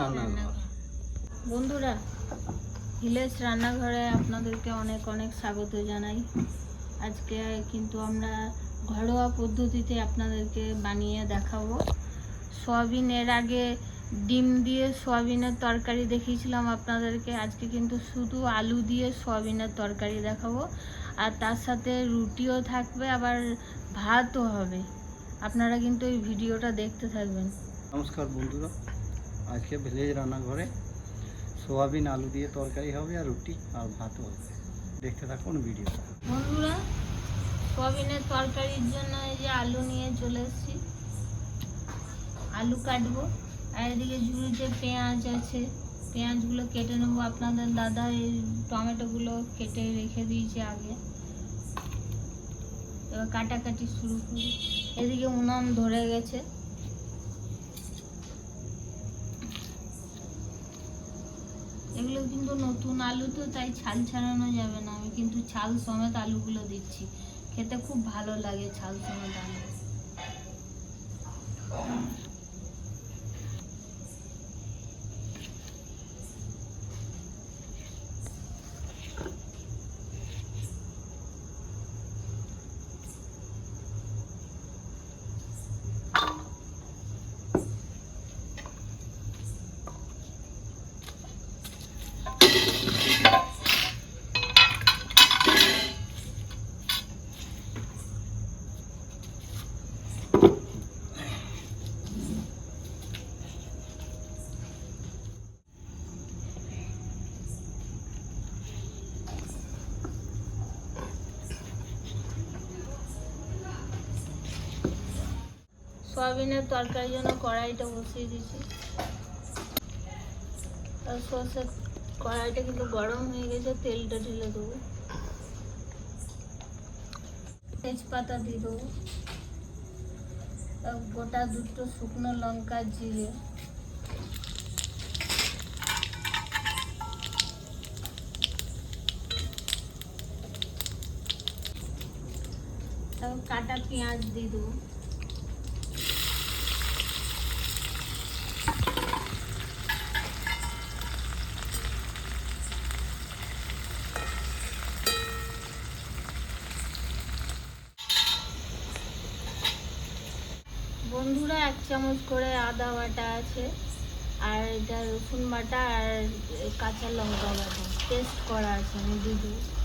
রান্নাঘর। বন্ধুরা ভিলেজ রান্নাঘরে আপনাদেরকে অনেক অনেক স্বাগত জানাই। আজকে কিন্তু আমরা ঘরোয়া পদ্ধতিতে আপনাদেরকে বানিয়ে দেখাবো। সয়াবিন এর আগে ডিম দিয়ে সয়াবিনের তরকারি দেখিয়েছিলাম আপনাদেরকে। আজকে কিন্তু শুধু আলু দিয়ে সয়াবিনের তরকারি দেখাবো। আর তার সাথে রুটিও থাকবে, আবার ভাতও হবে। আপনারা কিন্তু এই ভিডিওটা দেখতে থাকবেন। নমস্কার বন্ধুরা। আজকে ভিলেজ রান্নাঘরে সোয়াবিন, আলু দিয়ে তরকারি হবে আর রুটি আর ভাত হবে। দেখতে থাকুন ভিডিওটা বন্ধুরা, সোয়াবিনের তরকারির জন্য এই যে আলু নিয়ে চলে এসেছি। আলু কাটবো। আর এদিকে ঝুড়িতে পেঁয়াজ আছে, পেঁয়াজগুলো কেটে নেব। আপনাদের দাদা এই টমেটোগুলো কেটে রেখে দিয়েছে আগে। এবার কাটাকাটি শুরু করি। এদিকে উনান ধরে গেছে। কিন্তু নতুন আলু তো, তাই ছাল ছাড়ানো যাবে না। আমি কিন্তু ছাল সমেত আলুগুলো দিচ্ছি। খেতে খুব ভালো লাগে ছাল সমেত আলু। সয়াবিনের তরকারির জন্য কড়াইটা বসিয়ে দিয়েছি। আর সর্ষে কড়াইটা কিন্তু গরম হয়ে গেছে, তেলটা ঢেলে দেবো। তেজপাতা দিয়ে দেবো। গোটা দুটো শুকনো লঙ্কা জিরে। কাটা পেঁয়াজ দিয়ে দেবো। বন্ধুরা, এক চামচ করে আদা বাটা আছে, আর এটা রসুন বাটা আর কাঁচা লঙ্কা বাটা। পেস্ট করা আছে আমি দিয়ে দেবো।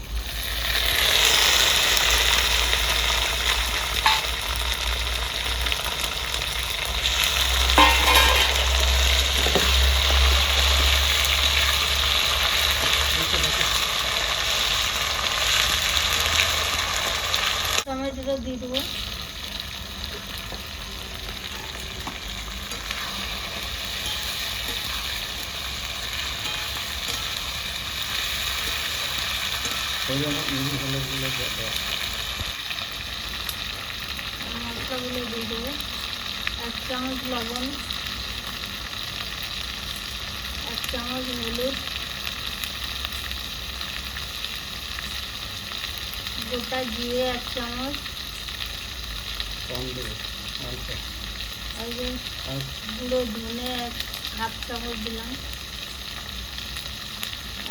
মশলাগুলো দিয়ে দেবো এক চামচ এক চামচ গোটা জিরে এক চামচ গুঁড়ো ধনে এক হাফ চামচ দিলাম।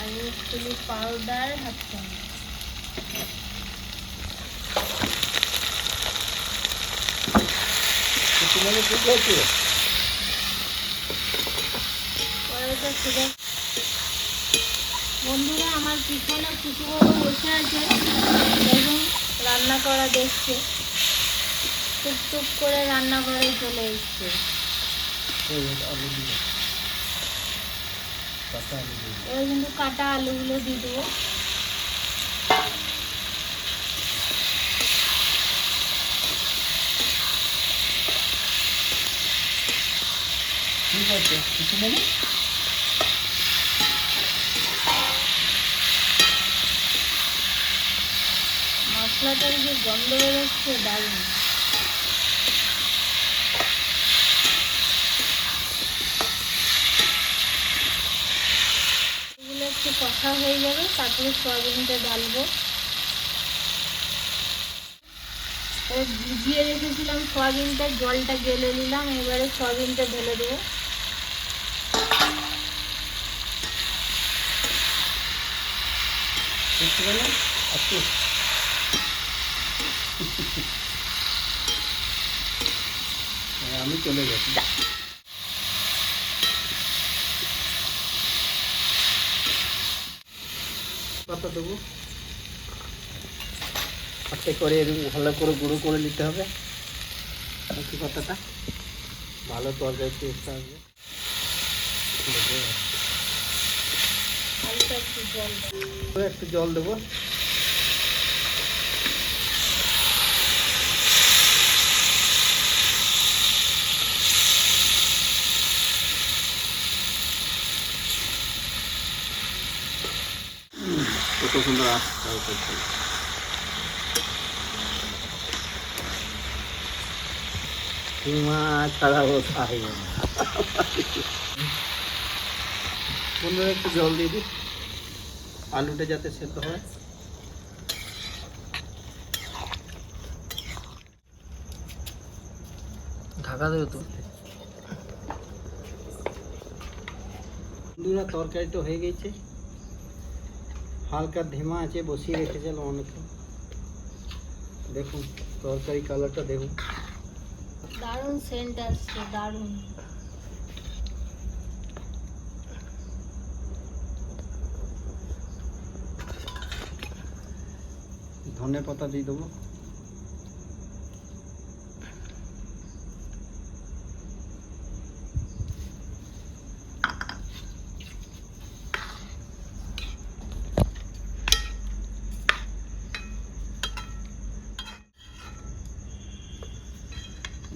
আর চিলি পাউডার হাফ চামচ। বন্ধুরা, আমার পিছনে বড় বসে আছে দেখুন রান্না করা দেখছে। টুকটুক করে রান্না করে চলে এসছে। এবার কিন্তু কাটা আলুগুলো দিয়ে দেবো। ঠিক আছে কিছু নেই মশলাটার যে গন্ধ বেরোচ্ছে দারুণ। কষা হয়ে যাবে তারপরে সয়াবিনটা ঢালবো। ভিজিয়ে রেখেছিলাম সয়াবিনটা, জলটা গেলে নিলাম, এবারে সয়াবিনটা ঢেলে দেবো। দেখতে পেলেন একটু। হ্যাঁ, আমি চলে গেছি। কত দেবো। হাতে করে এরকম ভালো করে গুঁড়ো করে নিতে হবে। কথাটা ভালো তরকারি টেস্ট আসবে। একটু জল দেবো। তো একটু জল দেবো কত সুন্দর আসছে সীমা ছাড়া ও খাই না বন্ধুরা একটু জল দিয়ে দিই আলুটা যাতে সেদ্ধ হয়। ঢাকা দেবে তো। বন্ধুরা তরকারিটা হয়ে গেছে। হালকা ধিমা আছে বসিয়ে রেখেছিলাম অনেকক্ষণ দেখুন তরকারি কালারটা দেখুন। দারুণ সেন্ট আসছে দারুণ। ধনে পাতা দিয়ে দেবো।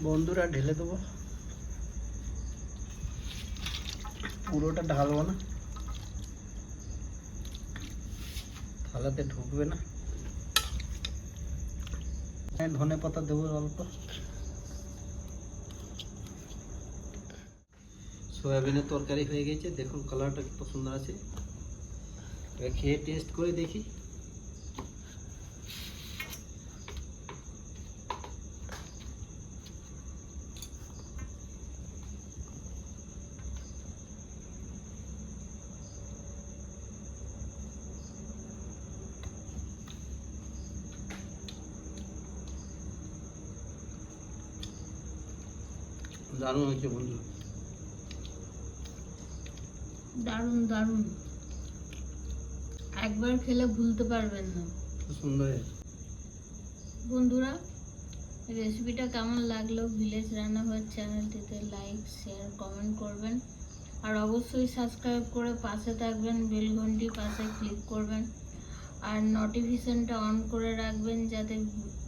বন্ধুরা ঢেলে দেবো। পুরোটা ঢালবো না। থালাতে ঢুকবে না। ধনে পাতা দেবো অল্প সয়াবিনের তরকারি হয়ে গেছে দেখুন কালারটা কত সুন্দর আছে এবার খেয়ে টেস্ট করে দেখি দারুণ হয়েছে বন্ধু। দারুণ দারুণ। একবার খেলে ভুলতে পারবেন না। সুন্দর বন্ধুরা রেসিপিটা কেমন লাগল? ভিলেজ রান্নাঘর চ্যানেলটিতে লাইক শেয়ার কমেন্ট করবেন। আর অবশ্যই সাবস্ক্রাইব করে পাশে থাকবেন বেল ঘন্টি পাশে ক্লিক করবেন। আর নোটিফিকেশনটা অন করে রাখবেন যাতে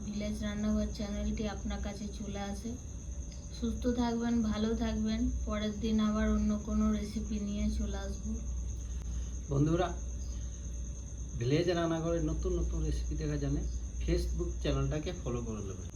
ভিলেজ রান্নাঘর চ্যানেলটি আপনার কাছে চলে আসে। সুস্থ থাকবেন, ভালো থাকবেন। পরের দিন আবার অন্য কোনো রেসিপি নিয়ে চলে আসব। বন্ধুরা, ভিলেজ রান্নাঘরের নতুন নতুন রেসিপি দেখা জানে ফেসবুক চ্যানেলটাকে ফলো করে নেবেন